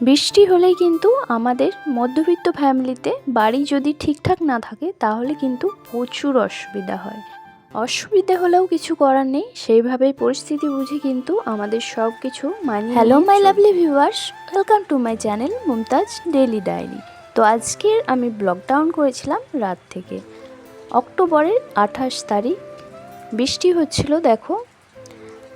বৃষ্টি হলেই কিন্তু আমাদের মধ্যবিত্ত ফ্যামিলিতে বাড়ি যদি ঠিকঠাক না থাকে তাহলে কিন্তু প্রচুর অসুবিধা হয়। অসুবিধা হলেও কিছু করার নেই সেইভাবেই পরিস্থিতি বুঝে কিন্তু আমাদের সব কিছু মানিয়ে hello my lovely viewers welcome to my channel Mumtaz daily diary তো আজকের আমি ব্লগ ডাউন করেছিলাম রাত থেকে। অক্টোবরের আঠাশ তারিখ। বৃষ্টি হচ্ছিল দেখো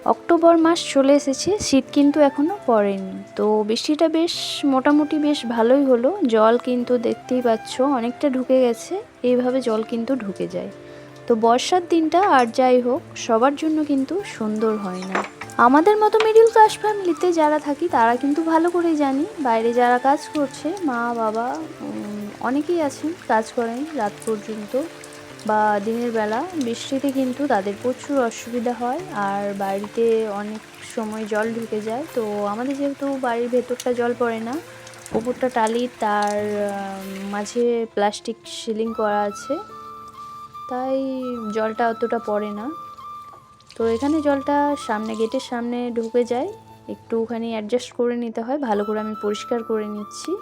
অক্টোবর মাস চলে এসেছে, শীত কিন্তু এখনও পড়েনি। তো বৃষ্টিটা বেশ, মোটামুটি বেশ ভালোই হলো। জল কিন্তু দেখতেই পাচ্ছ অনেকটা ঢুকে গেছে, এইভাবে জল কিন্তু ঢুকে যায়। তো বর্ষার দিনটা আর যাই হোক, সবার জন্য কিন্তু সুন্দর হয় না। আমাদের মতো মিডিল ক্লাস ফ্যামিলিতে যারা থাকি, তারা কিন্তু ভালো করেই জানি। বাইরে যারা কাজ করছে, মা, বাবা অনেকেই আছেন, কাজ করেন রাত পর্যন্ত। বা দিনের বেলা বৃষ্টিতে কিন্তু তাদের প্রচুর অসুবিধা হয় আর বাড়িতে অনেক সময় জল ঢুকে যায়। তো আমাদের যেহেতু বাড়ির ভেতরটা জল পড়ে না ওপরটা টালি, তার মাঝে প্লাস্টিক সিলিং করা আছে, তাই জলটা অতটা পড়ে না। তো এখানে জলটা সামনে, গেটের সামনে ঢুকে যায়। একটুখানি অ্যাডজাস্ট করে নিতে হয়, ভালো করে আমি পরিষ্কার করে নিচ্ছি।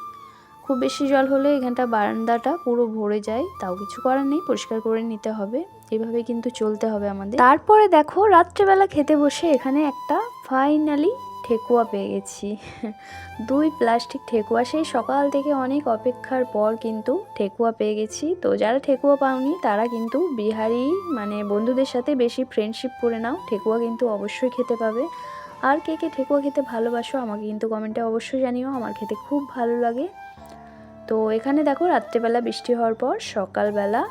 খুব বেশি জল হলে এখানটা বারান্দাটা পুরো ভরে যায়, তাও কিছু করার নেই, পরিষ্কার করে নিতে হবে। এভাবে কিন্তু চলতে হবে আমাদের। তারপরে দেখো, রাত্রেবেলা খেতে বসে এখানে একটা ফাইনালি ঠেকুয়া পেয়ে গেছি। দুই প্লাস্টিক ঠেকুয়া, সেই সকাল থেকে অনেক অপেক্ষার পর কিন্তু ঠেকুয়া পেয়ে গেছি। তো যারা ঠেকুয়া পাওনি, তারা কিন্তু বিহারি মানে বন্ধুদের সাথে বেশি ফ্রেন্ডশিপ করে নাও। ঠেকুয়া কিন্তু অবশ্যই খেতে পাবে। আর কে কে ঠেকুয়া খেতে ভালোবাসো, আমাকে কিন্তু কমেন্টে অবশ্যই জানিও। আমার খেতে খুব ভালো লাগে। তো এখানে দেখো রাত্রেবেলা বৃষ্টি হওয়ার পর সকালবেলা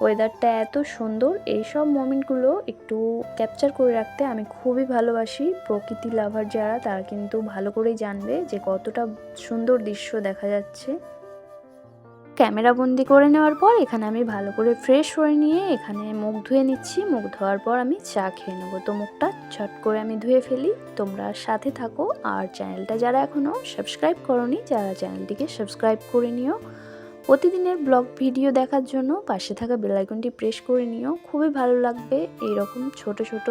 ওয়েদারটা এত সুন্দর। এই সব মোমেন্টগুলো একটু ক্যাপচার করে রাখতে আমি খুবই ভালোবাসি। প্রকৃতি লাভার যারা, তারা কিন্তু ভালো করেই জানবে যে কতটা সুন্দর দৃশ্য দেখা যাচ্ছে। ক্যামেরা বন্দি করে নেওয়ার পর এখানে আমি ভালো করে ফ্রেশ হয়ে নিয়ে এখানে মুখ ধুয়ে নিচ্ছি। মুখ ধোয়ার পর আমি চা খেয়ে নেব। তো মুখটা ছট করে আমি ধুয়ে ফেলি। তোমরা সাথে থাকো। আর চ্যানেলটা যারা এখনও সাবস্ক্রাইব করনি, যারা চ্যানেলটিকে সাবস্ক্রাইব করে নিও। প্রতিদিনের ব্লগ ভিডিও দেখার জন্য পাশে থাকা বেল আইকনটি প্রেস করে নিও। খুবই ভালো লাগবে এইরকম ছোট ছোট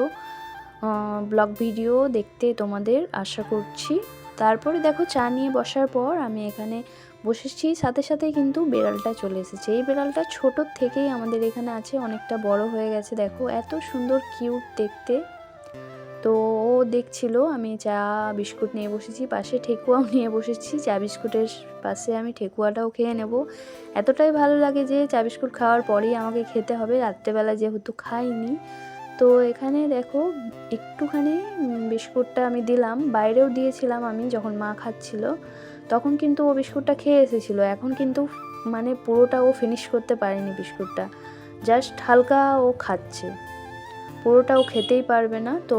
ব্লগ ভিডিও দেখতে তোমাদের আশা করছি। তারপরে দেখো চা নিয়ে বসার পর আমি এখানে বসেছি। সাথে সাথে কিন্তু বেড়ালটা চলে এসেছে। এই বেড়ালটা ছোটোর থেকেই আমাদের এখানে আছে, অনেকটা বড় হয়ে গেছে। দেখো, এত সুন্দর কিউট দেখতে। তো ও দেখছিল, আমি চা, বিস্কুট নিয়ে বসেছি, পাশে ঠেকুয়াও নিয়ে বসেছি। চা বিস্কুটের পাশে আমি ঠেকুয়াটাও খেয়ে নেব। এতটাই ভালো লাগে যে চা বিস্কুট খাওয়ার পরেই আমাকে খেতে হবে। রাত্রেবেলা যেহেতু খাইনি তো এখানে দেখো একটুখানি বিস্কুটটা আমি দিলাম। বাইরেও দিয়েছিলাম আমি যখন মা খাচ্ছিল। তখন কিন্তু ও বিস্কুটটা খেয়ে এসেছিল। এখন কিন্তু মানে পুরোটা ও ফিনিশ করতে পারেনি বিস্কুটটা। জাস্ট হালকা ও খাচ্ছে। পুরোটা ও খেতেই পারবে না, তো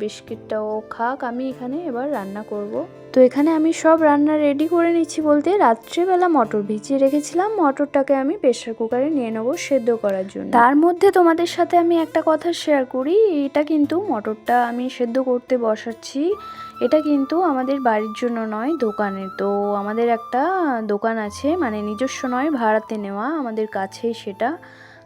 বিস্কিটটাও খাক, আমি এখানে এবার রান্না করব। তো এখানে আমি সব রান্না রেডি করে নিচ্ছি বলতে রাত্রেবেলা মটর ভিজিয়ে রেখেছিলাম, মটরটাকে আমি প্রেশার কুকারে নিয়ে নেব সেদ্ধ করার জন্য। তার মধ্যে তোমাদের সাথে আমি একটা কথা শেয়ার করি, এটা কিন্তু মটরটা আমি সেদ্ধ করতে বসাচ্ছি, এটা কিন্তু আমাদের বাড়ির জন্য নয় দোকানের তো আমাদের একটা দোকান আছে মানে নিজস্ব নয়, ভাড়াতে নেওয়া, আমাদের কাছেই সেটা।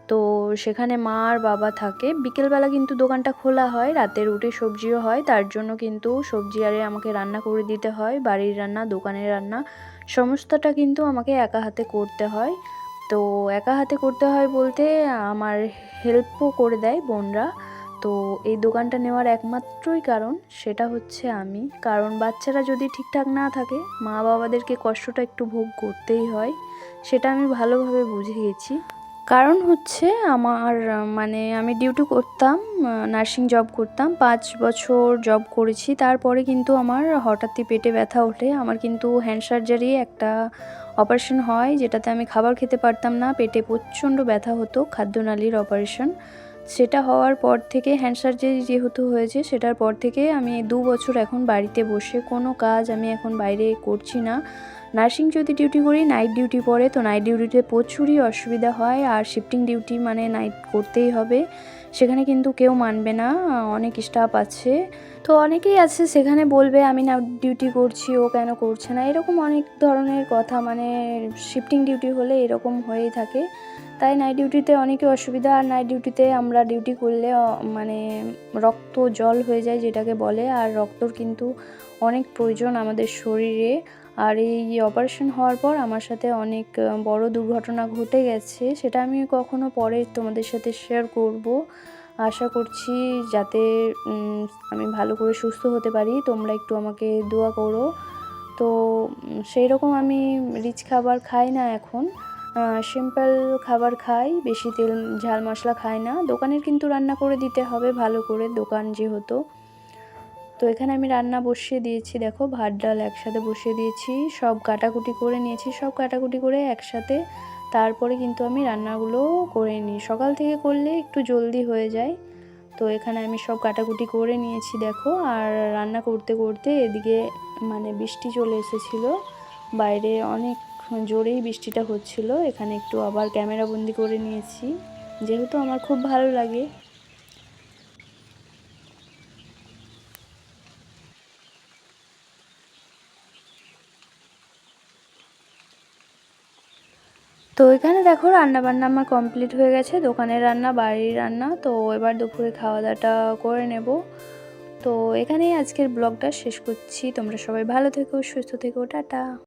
তো সেখানে মা আর বাবা থাকে। বিকেলবেলা কিন্তু দোকানটা খোলা হয় রাতে রুটি, সবজিও হয়। তার জন্য কিন্তু সবজি আরে আমাকে রান্না করে দিতে হয়, বাড়ির রান্না, দোকানের রান্না, সমস্তটা কিন্তু আমাকে একা হাতে করতে হয়। তো একা হাতে করতে হয় বলতে আমার হেল্পও করে দেয় বোনরা। তো এই দোকানটা নেওয়ার একমাত্রই কারণ সেটা হচ্ছে আমি। কারণ বাচ্চারা যদি ঠিকঠাক না থাকে মা বাবাদেরকে কষ্টটা একটু ভোগ করতেই হয়। সেটা আমি ভালোভাবে বুঝে গেছি। কারণ হচ্ছে আমার মানে আমি ডিউটি করতাম নার্সিং জব করতাম, পাঁচ বছর জব করেছি। তারপরে কিন্তু আমার হঠাৎই পেটে ব্যথা ওঠে। আমার কিন্তু হ্যান্ড সার্জারি একটা অপারেশন হয়, যেটাতে আমি খাবার খেতে পারতাম না। পেটে প্রচণ্ড ব্যথা হতো, খাদ্যনালীর অপারেশন। সেটা হওয়ার পর থেকে হ্যান্ড সার্জারি যেহেতু হয়েছে, সেটার পর থেকে আমি দু বছর এখন বাড়িতে বসে কোনো কাজ আমি এখন বাইরে করছি না। নার্সিং যদি ডিউটি করি নাইট ডিউটি পড়ে, তো নাইট ডিউটিতে প্রচুরই অসুবিধা হয় আর শিফটিং ডিউটি মানে নাইট করতেই হবে। সেখানে কিন্তু কেউ মানবে না, অনেক স্টাফ আছে। তো অনেকেই আছে, সেখানে বলবে আমি না ডিউটি করছি, ও কেন করছে না, এরকম অনেক ধরনের কথা মানে শিফটিং ডিউটি হলে এরকম হয়েই থাকে। তাই নাইট ডিউটিতে অনেকে অসুবিধা, আর নাইট ডিউটিতে আমরা ডিউটি করলে মানে রক্ত জল হয়ে যায় যেটাকে বলে, আর রক্তর কিন্তু অনেক প্রয়োজন আমাদের শরীরে। আর এই অপারেশন হওয়ার পর আমার সাথে অনেক বড় দুর্ঘটনা ঘটে গেছে, সেটা আমি কখনো পরে তোমাদের সাথে শেয়ার করব। আশা করছি যাতে আমি ভালো করে সুস্থ হতে পারি। তোমরা একটু আমাকে দোয়া করো। তো সেই রকম আমি রিচ খাবার খাই না এখন। সিম্পল খাবার খাই, বেশি তেল, ঝাল মশলা খাই না। দোকানের কিন্তু রান্না করে দিতে হবে, ভালো করে দোকান যেহেতু। তো এখানে আমি রান্না বসিয়ে দিয়েছি, দেখো ভাত, ডাল একসাথে বসিয়ে দিয়েছি, সব কাটাকুটি করে নিয়েছি, সব কাটাকুটি করে একসাথে তারপরে কিন্তু আমি রান্নাগুলো করে নিই। সকাল থেকে করলে একটু জলদি হয়ে যায়, তো এখানে আমি সব কাটাকুটি করে নিয়েছি, দেখো। আর রান্না করতে করতে এদিকে মানে বৃষ্টি চলে এসেছিল, বাইরে অনেক জোরেই বৃষ্টিটা হচ্ছিল। এখানে একটু আবার ক্যামেরা বন্দি করে নিয়েছি। যেহেতু আমার খুব ভালো লাগে। তো এখানে দেখো রান্না বান্না আমার কমপ্লিট হয়ে গেছে। দোকানের রান্না, বাড়ির রান্না। তো এবার দুপুরে খাওয়া দাওয়াটা করে নেব। তো এখানেই আজকের ব্লগটা শেষ করছি। তোমরা সবাই ভালো থেকো, সুস্থ থেকো, টাটা।